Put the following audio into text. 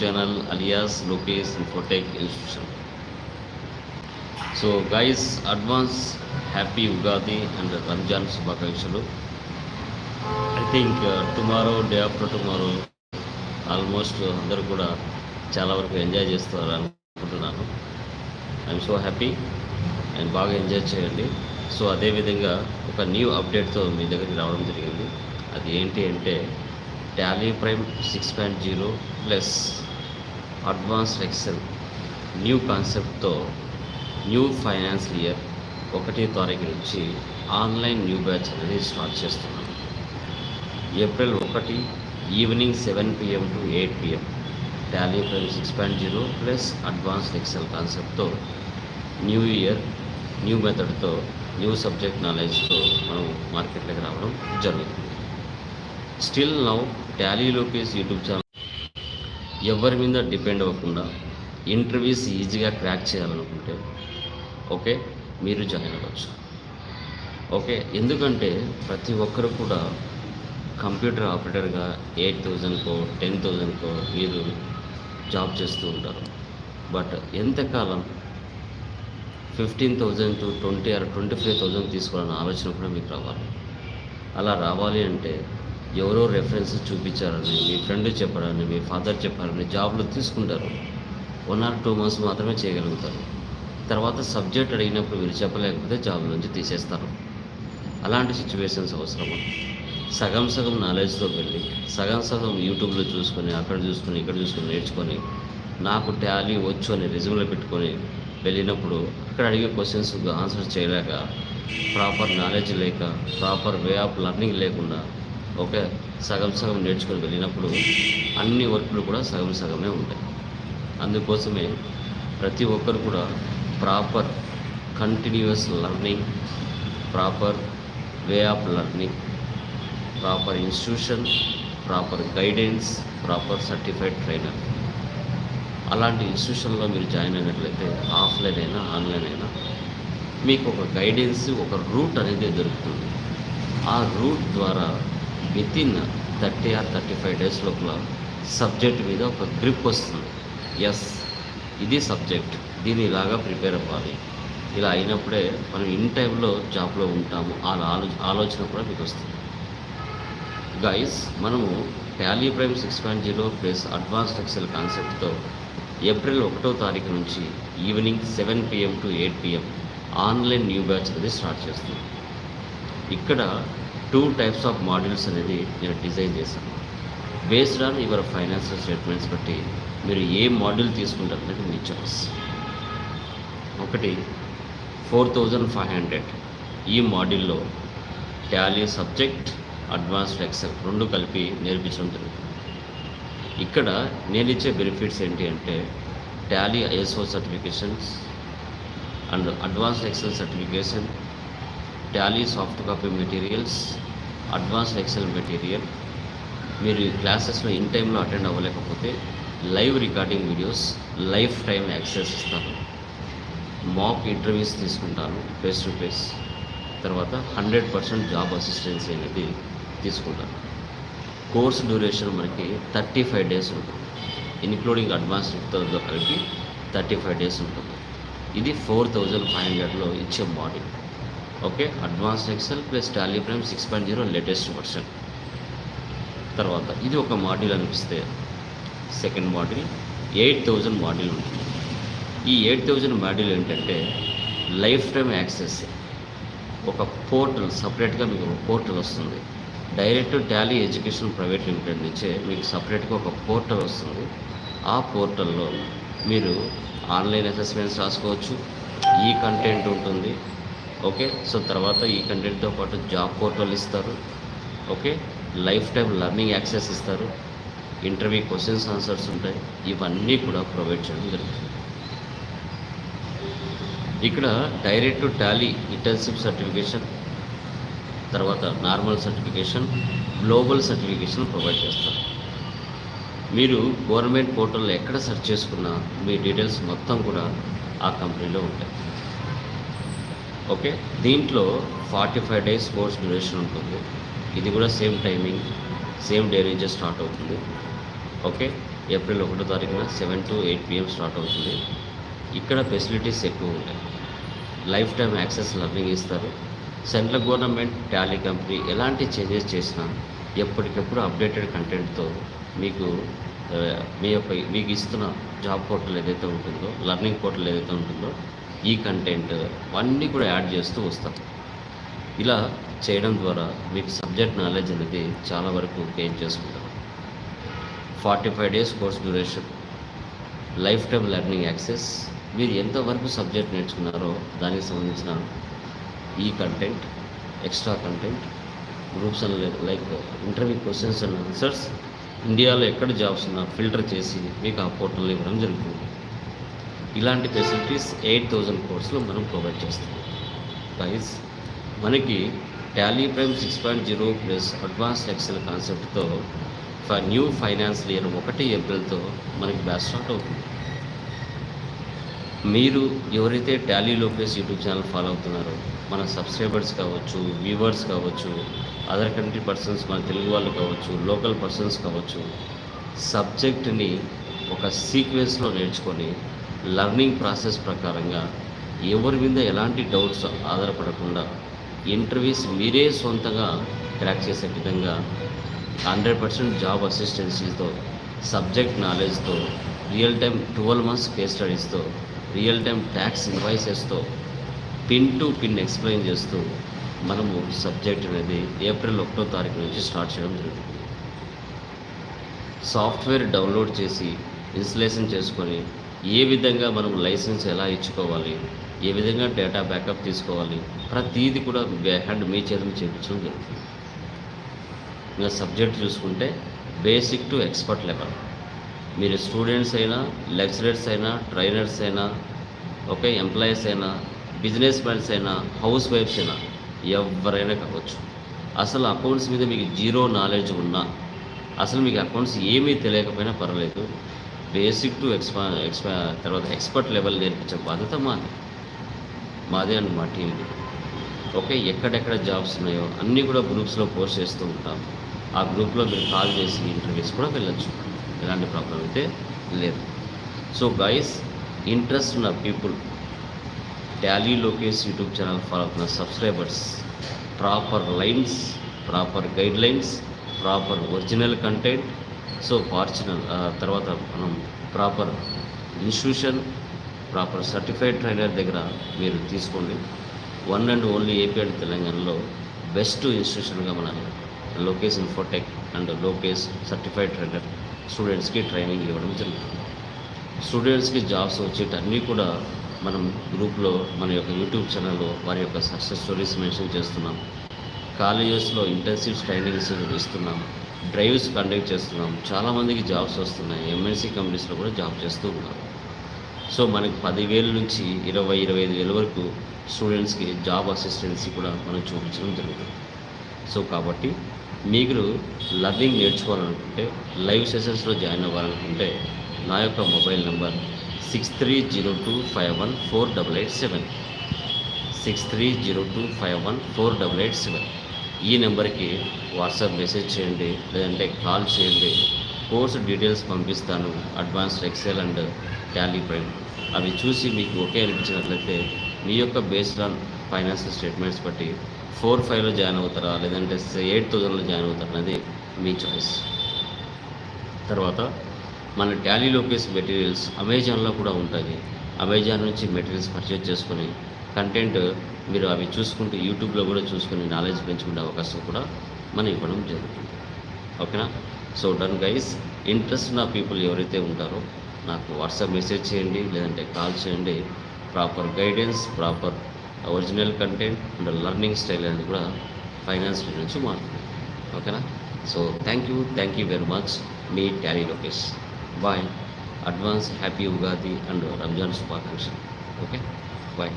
Channel alias Lokesh Infotech institution so guys advance happy Ugadi and Ramzan శుభాకాంక్షలు I think tomorrow day after tomorrow almost అందరూ కూడా చాలా వరకు enjoy చేస్తారు అనుకుంటున్నాను ఐఎమ్ సో హ్యాపీ అండ్ బాగా ఎంజాయ్ చేయండి. సో అదేవిధంగా ఒక న్యూ అప్డేట్తో మీ దగ్గరికి రావడం జరిగింది. అది ఏంటి అంటే Tally Prime six point zero plus advanced Excel new కాన్సెప్ట్తో న్యూ ఫైనాన్స్ ఇయర్ ఒకటి తారీఖు నుంచి ఆన్లైన్ న్యూ బ్యాచ్ అనేది స్టార్ట్ చేస్తున్నాను ఏప్రిల్ ఒకటి evening seven PM to eight PM Tally Prime six point zero plus advanced Excel కాన్సెప్ట్తో new year new మెథడ్తో new subject నాలెడ్జ్తో మనం మార్కెట్లోకి రావడం జరుగుతుంది. Still now Tally Lokesh YouTube channel. ఎవరి మీద డిపెండ్ అవ్వకుండా ఇంటర్వ్యూస్ ఈజీగా క్రాక్ చేయాలనుకుంటే ఓకే మీరు జాయిన్ అవ్వచ్చు. ఓకే ఎందుకంటే ప్రతి ఒక్కరు కూడా కంప్యూటర్ ఆపరేటర్గా ఎయిట్ థౌజండ్కో టెన్ థౌజండ్కో మీరు జాబ్ చేస్తూ ఉంటారు. బట్ ఎంతకాలం? Fifteen thousand to twenty or twenty five thousand తీసుకోవాలన్న ఆలోచన కూడా మీకు రావాలి. అలా రావాలి అంటే ఎవరో రెఫరెన్స్ చూపించారని మీ ఫ్రెండ్ చెప్పారని మీ ఫాదర్ చెప్పారని జాబ్లో తీసుకుంటారు. వన్ ఆర్ టూ మంత్స్ మాత్రమే చేయగలుగుతారు. తర్వాత సబ్జెక్ట్ అడిగినప్పుడు మీరు చెప్పలేకపోతే జాబ్ నుంచి తీసేస్తారు. అలాంటి సిచ్యువేషన్స్ అవసరమా? సగం సగం నాలెడ్జ్తో వెళ్ళి సగం సగం యూట్యూబ్లో చూసుకొని అక్కడ చూసుకొని ఇక్కడ చూసుకొని నేర్చుకొని నాకు టాలీ వచ్చు అని రిజ్యూమ్లో పెట్టుకొని వెళ్ళినప్పుడు అక్కడ అడిగే క్వశ్చన్స్ ఆన్సర్ చేయలేక ప్రాపర్ నాలెడ్జ్ లేక ప్రాపర్ వే ఆఫ్ లర్నింగ్ లేకుండా ఓకే సగం సగం నేర్చుకొని వెళ్ళినప్పుడు అన్ని వర్కులు కూడా సగం సగమే ఉంటాయి. అందుకోసమే ప్రతి ఒక్కరు కూడా proper continuous learning proper way of learning proper institution proper guidance proper certified trainer. అలాంటి ఇన్స్టిట్యూషన్లో మీరు జాయిన్ అయినట్లయితే ఆఫ్లైన్ అయినా ఆన్లైన్ అయినా మీకు ఒక గైడెన్స్ ఒక రూట్ అనేది దొరుకుతుంది. ఆ రూట్ ద్వారా within thirty or thirty five days లోపల సబ్జెక్ట్ మీద ఒక గ్రిప్ వస్తుంది. ఎస్ ఇది సబ్జెక్ట్. దీన్ని ఇలాగా ప్రిపేర్ అవ్వాలి. ఇలా అయినప్పుడే మనం ఇన్ టైంలో జాబ్లో ఉంటాము. ఆ ఆలో ఆలోచన కూడా మీకు వస్తుంది. గైస్ మనము Tally Prime six point zero plus advanced Excel కాన్సెప్ట్తో ఏప్రిల్ ఒకటో తారీఖు నుంచి evening seven PM to eight PM online new batch అనేది స్టార్ట్ చేస్తుంది ఇక్కడ టూ టైప్స్ ఆఫ్ మాడ్యూల్స్ అనేది నేను డిజైన్ చేశాను. Based on your financial statements బట్టి మీరు ఏ మాడ్యూల్ తీసుకుంటారు అనేది మీ చాయిస్ ఒకటి ఫోర్ థౌజండ్ ఫైవ్ హండ్రెడ్ ఈ మాడ్యూల్లో టాలీ సబ్జెక్ట్ అడ్వాన్స్డ్ ఎక్సెల్ రెండు కలిపి నేర్పించడం జరుగుతుంది. ఇక్కడ నేను ఇచ్చే బెనిఫిట్స్ ఏంటి అంటే Tally ISO certifications and advanced Excel certification Tally soft copy materials advanced Excel material మీరు ఈ క్లాసెస్లో ఇన్ టైంలో attend అవ్వలేకపోతే live recording videos life time access ఇస్తాను మాక్ ఇంటర్వ్యూస్ తీసుకుంటాను ఫేస్ టు ఫేస్ తర్వాత హండ్రెడ్ పర్సెంట్ జాబ్ అసిస్టెన్సీ అనేది తీసుకుంటాను course duration మనకి థర్టీ ఫైవ్ డేస్ ఉంటుంది ఇన్క్లూడింగ్ అడ్వాన్స్ కలిపి థర్టీ ఫైవ్ డేస్ ఉంటుంది. ఇది ఫోర్ థౌజండ్ ఫైవ్ హండ్రెడ్లో ఇచ్చే model okay advance Excel plus Tally Prime six point zero latest version తర్వాత ఇది ఒక మాడ్యూల్ అనిపిస్తే second module eight thousand module ఉంటుంది ఈ ఎయిట్ థౌజండ్ మాడ్యూల్ ఏంటంటే లైఫ్ టైం యాక్సెస్ ఒక పోర్టల్ సపరేట్గా మీకు ఒక పోర్టల్ వస్తుంది. Direct Tally education private limited నుంచే మీకు సపరేట్గా ఒక పోర్టల్ వస్తుంది. ఆ పోర్టల్లో మీరు ఆన్లైన్ అసెస్మెంట్స్ రాసుకోవచ్చు. ఈ కంటెంట్ ఉంటుంది. ఓకే? సో తర్వాత ఈ కంటెంట్తో పాటు జాబ్ పోర్టల్ ఇస్తారు. Okay? Life time learning access ఇస్తారు. ఇంటర్వ్యూ క్వశ్చన్స్ ఆన్సర్స్ ఉంటాయి. ఇవన్నీ కూడా ప్రొవైడ్ చేయడం జరుగుతుంది. ఇక్కడ డైరెక్ట్ టాలీ ఇంటర్న్షిప్ సర్టిఫికేషన్ తర్వాత normal certification global certification provide చేస్తారు. మీరు గవర్నమెంట్ పోర్టల్లో ఎక్కడ సెర్చ్ చేసుకున్నా మీ డీటెయిల్స్ మొత్తం కూడా ఆ కంపెనీలో ఉంటాయి. ఓకే? దీంట్లో forty five days course duration ఉంటుంది. ఇది కూడా సేమ్ టైమింగ్ సేమ్ డే నుంచే స్టార్ట్ అవుతుంది. ఓకే? ఏప్రిల్ ఒకటో తారీఖున seven to eight PM start అవుతుంది. ఇక్కడ ఫెసిలిటీస్ ఎక్కువ ఉంటాయి. లైఫ్ టైం యాక్సెస్ లర్నింగ్ ఇస్తారు. సెంట్రల్ గవర్నమెంట్ టాలీ కంపెనీ ఎలాంటి చేంజెస్ చేసినా ఎప్పటికప్పుడు అప్డేటెడ్ కంటెంట్తో మీకు మీ యొక్క మీకు ఇస్తున్న జాబ్ పోర్టల్ ఏదైతే ఉంటుందో లర్నింగ్ పోర్టల్ ఏదైతే ఉంటుందో ఈ కంటెంట్ అన్నీ కూడా యాడ్ చేస్తూ వస్తాం. ఇలా చేయడం ద్వారా మీకు సబ్జెక్ట్ నాలెడ్జ్ అనేది చాలా వరకు గెయిన్ చేసుకుంటాం. Forty five days course duration life time learning access మీరు ఎంతవరకు సబ్జెక్ట్ నేర్చుకున్నారో దానికి సంబంధించిన ఈ content extra content groups and like interview questions and answers ఇండియాలో ఎక్కడ జాబ్స్ ఉన్నా ఫిల్టర్ చేసి మీకు ఆ పోర్టల్లో ఇవ్వడం జరుగుతుంది. ఇలాంటి ఫెసిలిటీస్ ఎయిట్ థౌజండ్ కోర్సులో మనం ప్రొవైడ్ చేస్తాం ప్రైస్ మనకి Tally Prime six point zero plus advance Excel కాన్సెప్ట్తో ఫర్ న్యూ ఫైనాన్స్ ఇయర్ ఒకటి ఏప్రిల్తో మనకి బ్యాచ్ స్టార్ట్ అవుతుంది. మీరు ఎవరైతే Tally Lokesh YouTube channel follow అవుతున్నారో మన సబ్స్క్రైబర్స్ కావచ్చు వ్యూవర్స్ కావచ్చు అదర్ కంట్రీ పర్సన్స్ మన తెలుగు వాళ్ళు కావచ్చు లోకల్ పర్సన్స్ కావచ్చు సబ్జెక్ట్ని ఒక సీక్వెన్స్లో నేర్చుకొని లర్నింగ్ ప్రాసెస్ ప్రకారంగా ఎవరి మీద ఎలాంటి డౌట్స్ ఆధారపడకుండా ఇంటర్వ్యూస్ మీరే సొంతంగా క్రాక్ చేసే విధంగా హండ్రెడ్ పర్సెంట్ జాబ్ అసిస్టెన్సీతో subject నాలెడ్జ్తో real time twelve months case స్టడీస్తో real time tax ఇన్వాయిసెస్తో పిన్ టు పిన్ ఎక్స్ప్లెయిన్ చేస్తూ మనము సబ్జెక్ట్ అనేది ఏప్రిల్ ఒకటో తారీఖు నుంచి స్టార్ట్ చేయడం జరుగుతుంది. సాఫ్ట్వేర్ డౌన్లోడ్ చేసి ఇన్స్టలేషన్ చేసుకొని ఏ విధంగా మనం లైసెన్స్ ఎలా ఇచ్చుకోవాలి? ఏ విధంగా డేటా బ్యాకప్ తీసుకోవాలి? ప్రతీది కూడా హ్యాండ్ మీ చేతులు చేయించడం జరుగుతుంది. ఇంకా సబ్జెక్ట్ చూసుకుంటే బేసిక్ టు ఎక్స్పర్ట్ లెవెల్. మీరు స్టూడెంట్స్ అయినా లెక్చరర్స్ అయినా ట్రైనర్స్ అయినా ఓకే ఎంప్లాయీస్ అయినా బిజినెస్ మ్యాన్స్ అయినా హౌస్ వైఫ్స్ అయినా ఎవరైనా కావచ్చు. అసలు అకౌంట్స్ మీద మీకు జీరో నాలెడ్జ్ ఉన్నా అసలు మీకు అకౌంట్స్ ఏమీ తెలియకపోయినా పర్వాలేదు. బేసిక్ టు ఎక్స్పా ఎక్స్పా తర్వాత ఎక్స్పర్ట్ లెవెల్ నేర్పించే బాధ్యత మాది. మాదే అండి మా టీంది ఓకే ఎక్కడెక్కడ జాబ్స్ ఉన్నాయో అన్నీ కూడా గ్రూప్స్లో పోస్ట్ చేస్తూ ఉంటాం. ఆ గ్రూప్లో మీరు కాల్ చేసి ఇంటర్వ్యూస్ కూడా వెళ్ళొచ్చు. ఎలాంటి ప్రాబ్లం అయితే లేదు. సో గైస్ ఇంట్రెస్ట్ ఉన్న people Tally Lokesh YouTube channel follow అవుతున్న subscribers proper lines proper guidelines proper original content so పార్చినల్ తర్వాత మనం proper institution proper certified trainer దగ్గర మీరు తీసుకోండి. One and only AP and తెలంగాణలో బెస్ట్ ఇన్స్టిట్యూషన్గా మన Lokesh Infotech and Lokesh certified trainer స్టూడెంట్స్కి ట్రైనింగ్ ఇవ్వడం జరుగుతుంది. స్టూడెంట్స్కి జాబ్స్ వచ్చేటన్నీ కూడా మనం గ్రూప్లో మన యొక్క యూట్యూబ్ ఛానల్లో వారి యొక్క సక్సెస్ స్టోరీస్ మెన్షన్ చేస్తున్నాం. కాలేజెస్లో ఇంటర్న్షిప్ ట్రైనింగ్స్ ఇస్తున్నాం. డ్రైవ్స్ కండక్ట్ చేస్తున్నాం. చాలామందికి జాబ్స్ వస్తున్నాయి. ఎంఎన్సీ కంపెనీస్లో కూడా జాబ్ చేస్తూ ఉన్నారు సో మనకి పదివేల నుంచి ఇరవై ఇరవై ఐదు వేల వరకు స్టూడెంట్స్కి జాబ్ అసిస్టెన్సీ కూడా మనం చూపించడం జరుగుతుంది. సో కాబట్టి మీరు లర్నింగ్ నేర్చుకోవాలనుకుంటే లైవ్ సెషన్స్లో జాయిన్ అవ్వాలనుకుంటే నా యొక్క mobile number six three zero two five one four double eight seven six three zero two five one four double eight seven ఈ నెంబర్కి వాట్సాప్ మెసేజ్ చేయండి లేదంటే కాల్ చేయండి. కోర్సు డీటెయిల్స్ పంపిస్తాను advanced Excel and Tally Prime. అవి చూసి మీకు okay అనిపించినట్లయితే మీ యొక్క బేస్డ్ ఆన్ ఫైనాన్షియల్ స్టేట్మెంట్స్ బట్టి ఫోర్ ఫైవ్లో జాయిన్ అవుతారా లేదంటే ఎయిట్ థౌజండ్లో జాయిన్ అవుతారా అనేది మీ చాయిస్. తర్వాత మన టాలీ లోకేస్ మెటీరియల్స్ అమెజాన్లో కూడా ఉంటుంది అమెజాన్ నుంచి మెటీరియల్స్ పర్చేజ్ చేసుకొని కంటెంట్ మీరు అవి చూసుకుంటూ యూట్యూబ్లో కూడా చూసుకుని నాలెడ్జ్ పెంచుకునే అవకాశం కూడా మనం ఇవ్వడం జరుగుతుంది. ఓకేనా? So done guys. ఇంట్రెస్ట్ ఉన్న పీపుల్ ఎవరైతే ఉంటారో నాకు వాట్సాప్ మెసేజ్ చేయండి లేదంటే కాల్ చేయండి. Proper guidance proper original content and learning style అనేది కూడా ఫైనాన్స్ నుంచి మారుతుంది. ఓకేనా? So thank you thank you very much. Me Tally Lokesh. Bye. Advance happy Ugadi and Ramzan శుభాకాంక్షలు. ఓకే? బాయ్.